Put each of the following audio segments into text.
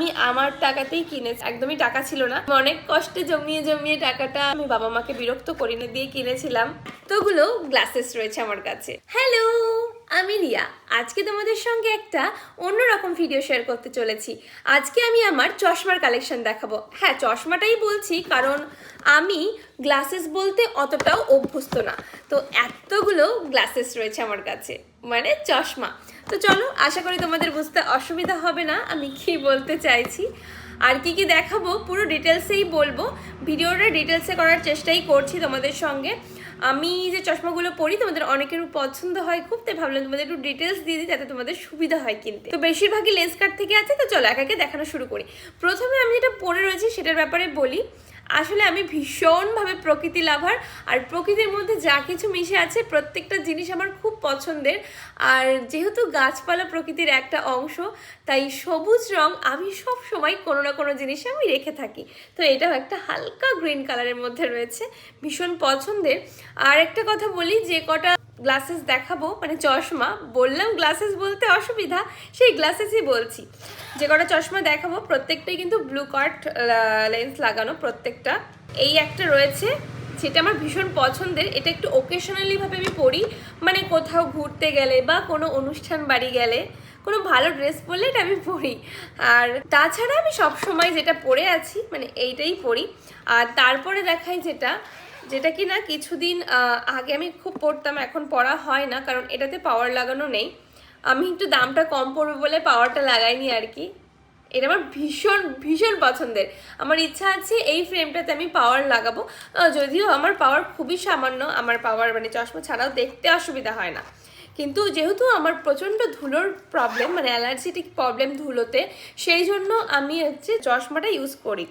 আমি আমার টাকাতেই কিনেছি। একদমই টাকা ছিল না। অনেক কষ্টে জমিয়ে জমিয়ে টাকাটা আমি বাবা মাকে বিরক্ত করি না দিয়ে কিনেছিলাম। তো ওগুলো গ্লাসেস রয়েছে আমার কাছে। হ্যালো আমি রিয়া। আজকে তোমাদের সঙ্গে একটা অন্যরকম ভিডিও শেয়ার করতে চলেছি। আজকে আমি আমার চশমার কালেকশন দেখাবো। হ্যাঁ চশমাটাই বলছি কারণ আমি গ্লাসেস বলতে অতটাও অভ্যস্ত না। তো এতগুলো গ্লাসেস রয়েছে আমার কাছে। মানে চশমা। তো চলো, আশা করি তোমাদের বুঝতে অসুবিধা হবে না, আমি কি বলতে চাইছি। আর কি কি দেখাবো, পুরো ডিটেলসেই বলব। ভিডিওটা ডিটেলসে করার চেষ্টাই করছি তোমাদের সঙ্গে। আমি যে চশমাগুলো পরি, তোমাদের অনেকের পছন্দ হয় খুব, তাই ভাবলাম তোমাদের একটু ডিটেলস দিয়ে দিই, যাতে তোমাদের সুবিধা হয় কিনতে। তো বেশিরভাগই লেন্স কার্ড থেকে আছে, তো চলো একাকে দেখানো শুরু করি। প্রথমে আমি যেটা পরে রয়েছি, সেটার ব্যাপারে বলি। আসলে আমি ভীষণভাবে প্রকৃতি লাভার, আর প্রকৃতির মধ্যে যা কিছু মিশে আছে প্রত্যেকটা জিনিস আমার খুব পছন্দের। আর যেহেতু গাছপালা প্রকৃতির একটা অংশ, তাই সবুজ রং আমি সব সময় কোনো না কোনো জিনিসে আমি রেখে থাকি। তো এটাও একটা হালকা গ্রিন কালারের মধ্যে রয়েছে, ভীষণ পছন্দের। আর একটা কথা বলি, যে কটা গ্লাসেস দেখাবো মানে চশমা, বললাম গ্লাসেস বলতে অসুবিধা, সেই গ্লাসেসই বলছি। যে কটা চশমা দেখাবো, প্রত্যেকটাই কিন্তু ব্লু কার্ট লেন্স লাগানো, প্রত্যেকটা। এই একটা রয়েছে, যেটা আমার ভীষণ পছন্দের। এটা একটু ওকেশনালি ভাবে আমি পরি মানে কোথাও ঘুরতে গেলে বা কোনো অনুষ্ঠান বাড়ি গেলে, কোনো ভালো ড্রেস পরলে এটা আমি পরি। আর তাছাড়া আমি সব সময় যেটা পরে আছি মানে এইটাই পরি। আর তারপরে দেখাই যেটা যেটা কি না কিছুদিন আগে আমি খুব পড়তাম, এখন পড়া হয় না, কারণ এটাতে পাওয়ার লাগানো নেই। আমি একটু দামটা কম পড়বে বলে পাওয়ারটা লাগাইনি আর কি। এটা আমার ভীষণ ভীষণ পছন্দের। আমার ইচ্ছা আছে এই ফ্রেমটাতে আমি পাওয়ার লাগাবো। যদিও আমার পাওয়ার খুবই সামান্য, আমার পাওয়ার মানে চশমা ছাড়াও দেখতে অসুবিধা হয় না। কিন্তু যেহেতু আমার প্রচণ্ড ধুলোর প্রবলেম মানে অ্যালার্জিটিক প্রবলেম ধুলোতে, সেই জন্য আমি হচ্ছে চশমাটা ইউজ করি।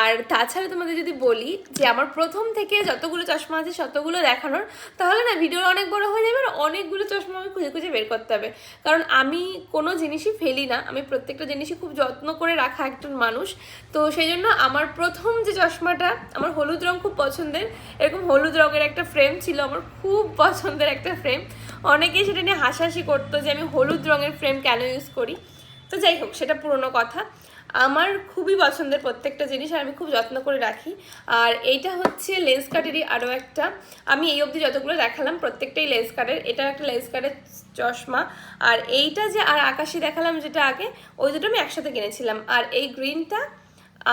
আর তাছাড়া তোমাদের যদি বলি যে আমার প্রথম থেকে যতগুলো চশমা আছে ততগুলো দেখানোর, তাহলে না ভিডিও অনেক বড় হয়ে যাবে আর অনেকগুলো চশমা আমি খুঁজে খুঁজে বের করতে হবে। কারণ আমি কোনো জিনিসই ফেলি না, আমি প্রত্যেকটা জিনিসই খুব যত্ন করে রাখা একজন মানুষ। তো সেই জন্য আমার প্রথম যে চশমাটা আমার হলুদ রং খুব পছন্দের, এরকম হলুদ রঙের একটা ফ্রেম ছিল, আমার খুব পছন্দের একটা ফ্রেম অনেকেই সেটা নিয়ে হাসাহাসি করতো যে আমি হলুদ রঙের ফ্রেম কেন ইউজ করি। তো যাই হোক, সেটা পুরনো কথা। আমার খুবই পছন্দের প্রত্যেকটা জিনিস আর আমি খুব যত্ন করে রাখি। আর এইটা হচ্ছে লেন্স কার্টেরই আরও একটা। আমি এই অবধি যতগুলো দেখালাম, প্রত্যেকটাই লেন্স কার্টের এটা একটা লেন্স কার্টের চশমা। আর এইটা যে আর আকাশি দেখালাম যেটা আগে, ওই দুটো আমি একসাথে কিনেছিলাম। আর এই গ্রিনটা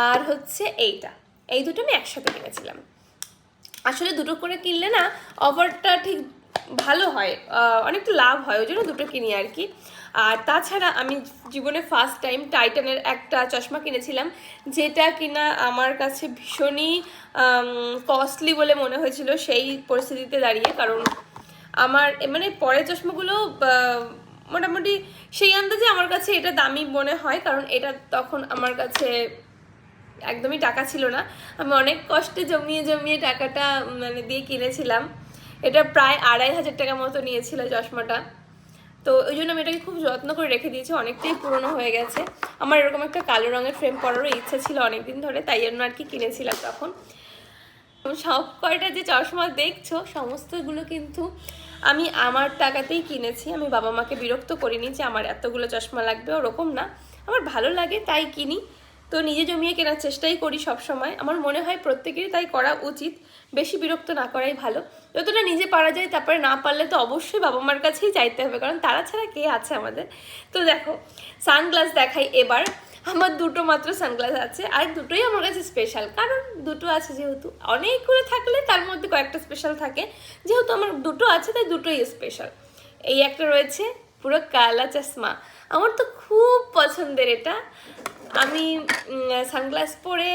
আর হচ্ছে এইটা। এই দুটো আমি একসাথে কিনেছিলাম। আসলে দুটো করে কিনলে না অফারটা ঠিক ভালো হয় আহ, অনেকটা লাভ হয় ওই জন্য দুটো কিনি আর কি। আর তাছাড়া আমি জীবনে ফার্স্ট টাইম টাইটানের একটা চশমা কিনেছিলাম যেটা কিনা আমার কাছে ভীষণই কস্টলি বলে মনে হয়েছিল সেই পরিস্থিতিতে দাঁড়িয়ে। কারণ আমার মানে পরের চশমাগুলো মোটামুটি সেই আন্দাজে আমার কাছে এটা দামি মনে হয় কারণ এটা তখন আমার কাছে একদমই টাকা ছিল না। আমি অনেক কষ্টে জমিয়ে জমিয়ে টাকাটা মানে দিয়ে কিনেছিলাম। এটা প্রায় আড়াই হাজার টাকা মতো নিয়েছিল চশমাটা। তো ওই জন্য আমি এটাকে খুব যত্ন করে রেখে দিয়েছি, অনেকটাই পুরনো হয়ে গেছে। আমার এরকম একটা কালো রঙের ফ্রেম পরারও ইচ্ছা ছিল অনেকদিন ধরে, তাই জন্য আর কি কিনেছিলাম তখন। সব কয়টা যে চশমা দেখছ, সমস্তগুলো কিন্তু আমি আমার টাকাতেই কিনেছি। আমি বাবা মাকে বিরক্ত করিনি যে আমার এতগুলো চশমা লাগবে, ওরকম না। আমার ভালো লাগে তাই কিনি। তো নিজে জমিয়ে কেনার চেষ্টাই করি সব সময় আমার মনে হয় প্রত্যেকেরই তাই করা উচিত। বেশি বিরক্ত না করাই ভালো। যতটা নিজে পারা যায় তারপরে না পারলে তো অবশ্যই বাবা মার কাছেই চাইতে হবে, কারণ তারা ছাড়া কে আছে আমাদের? তো দেখো, সানগ্লাস দেখাই এবার। আমার দুটো মাত্র সানগ্লাস আছে, আর দুটোই আমার কাছে স্পেশাল কারণ দুটো আছে যেহেতু। অনেকগুলো থাকলে তার মধ্যে কয়েকটা স্পেশাল থাকে। যেহেতু আমার দুটো আছে, তাই দুটোই স্পেশাল এই একটা রয়েছে, পুরো কালা চশমা। আমার তো খুব পছন্দের এটা। আমি সানগ্লাস পরে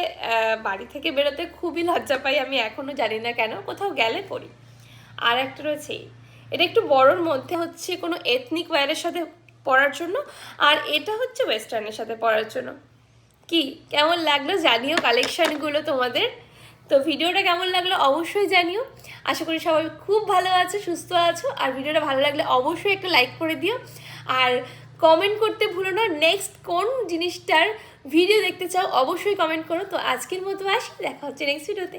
বাড়ি থেকে বেরোতে খুবই লজ্জা পাই, আমি এখনও জানি না কেন, কোথাও গেলে পড়ি। আর একটা রয়েছে, এটা একটু বড়োর মধ্যে হচ্ছে কোনো এথনিক ওয়্যারের সাথে পড়ার জন্য, আর এটা হচ্ছে ওয়েস্টার্নের সাথে পড়ার জন্য। কি, কেমন লাগল জানিও কালেকশানগুলো তোমাদের? তো ভিডিওটা কেমন লাগল অবশ্যই জানিও। আশা করি সবাই খুব ভালো আছো, সুস্থ আছো, আর ভিডিওটা ভালো লাগলে অবশ্যই একটা লাইক করে দিও। আর কমেন্ট করতে ভুলো না। নেক্সট কোন জিনিসটার ভিডিও দেখতে চাও, অবশ্যই কমেন্ট করো। তো আজকের মতো আসি, দেখা হচ্ছে নেক্সট ভিডিওতে